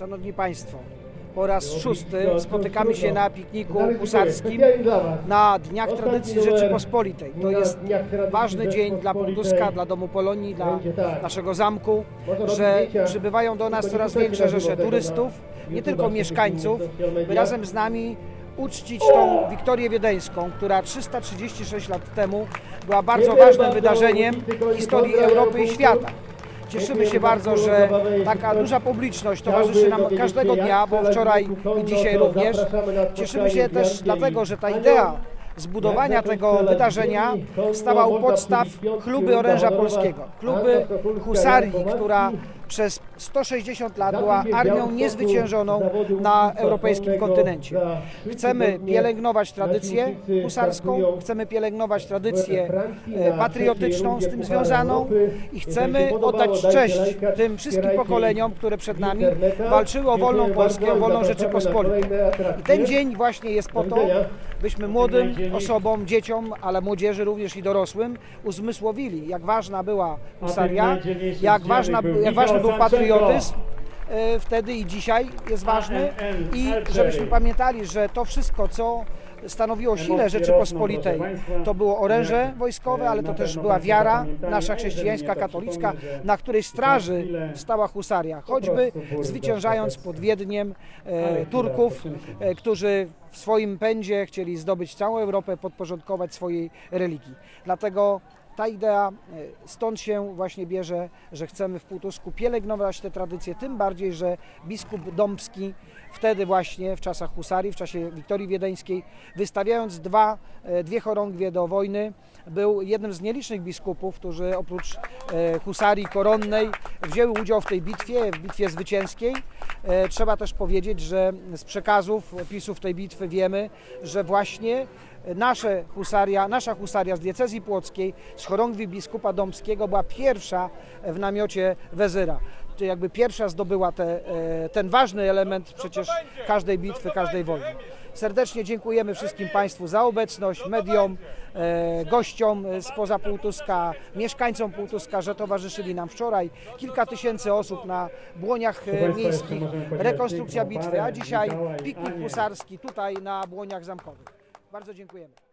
Szanowni Państwo, po raz szósty spotykamy się na pikniku Was. na Dniach Tradycji Rzeczypospolitej. To jest ważny dzień dla Półtuska, dla Domu Polonii, dla tak. naszego zamku, że przybywają do nas coraz większe rzesze na turystów, nie tylko mieszkańców, by razem z nami uczcić tą Wiktorię Wiedeńską, która 336 lat temu była bardzo ważnym wydarzeniem w historii Europy i świata. Cieszymy się bardzo, że taka duża publiczność towarzyszy nam każdego dnia, bo wczoraj i dzisiaj również. Cieszymy się też dlatego, że ta idea zbudowania tego wydarzenia można podstaw kluby oręża polskiego. Kluby husarii, która. Przez 160 lat była armią niezwyciężoną na europejskim kontynencie. Chcemy pielęgnować tradycję husarską, startują chcemy pielęgnować tradycję e, patriotyczną z tym związaną i chcemy oddać cześć tym wszystkim pokoleniom, które przed nami walczyły o wolną Polskę, o wolną Rzeczypospolitą. I ten dzień właśnie jest po to. Byśmy młodym osobom, dzieciom, ale młodzieży również i dorosłym uzmysłowili, jak ważna była husaria, najdzielniejszym jak, ważna, jak ważny był patriotyzm e, wtedy i dzisiaj jest ważny. I L4. żebyśmy pamiętali, że to wszystko, co stanowiło Emocje Rzeczypospolitej, to było oręże wojskowe, ale to też była wiara nasza chrześcijańska, katolicka, na której straży stała husaria, choćby zwyciężając pod Wiedniem e, Turków, e, którzy w swoim pędzie chcieli zdobyć całą Europę, podporządkować swojej religii. Dlatego ta idea e, stąd się właśnie bierze, że chcemy w Półtusku pielęgnować te tradycje, tym bardziej, że biskup Dąbski wtedy właśnie w czasach husarii, w czasie Wiktorii Wiedeńskiej, wystawiając dwa, e, dwie chorągwie do wojny, był jednym z nielicznych biskupów, którzy oprócz e, husarii koronnej wzięły udział w tej bitwie, w bitwie zwycięskiej. E, Trzeba też powiedzieć, że z przekazów, opisów tej bitwy wiemy, że właśnie nasze husaria, nasza husaria z diecezji płockiej, z chorągwi biskupa Dąbskiego była pierwsza w namiocie wezyra. Jakby pierwsza zdobyła te, e, ten ważny element przecież każdej bitwy, każdej wojny. Serdecznie dziękujemy wszystkim Państwu za obecność, mediom, e, gościom spoza Półtuska, mieszkańcom Półtuska, że towarzyszyli nam wczoraj. Kilka tysięcy osób na błoniach e, miejskich, rekonstrukcja bitwy, a dzisiaj piknik husarski tutaj na błoniach zamkowych. Bardzo dziękujemy.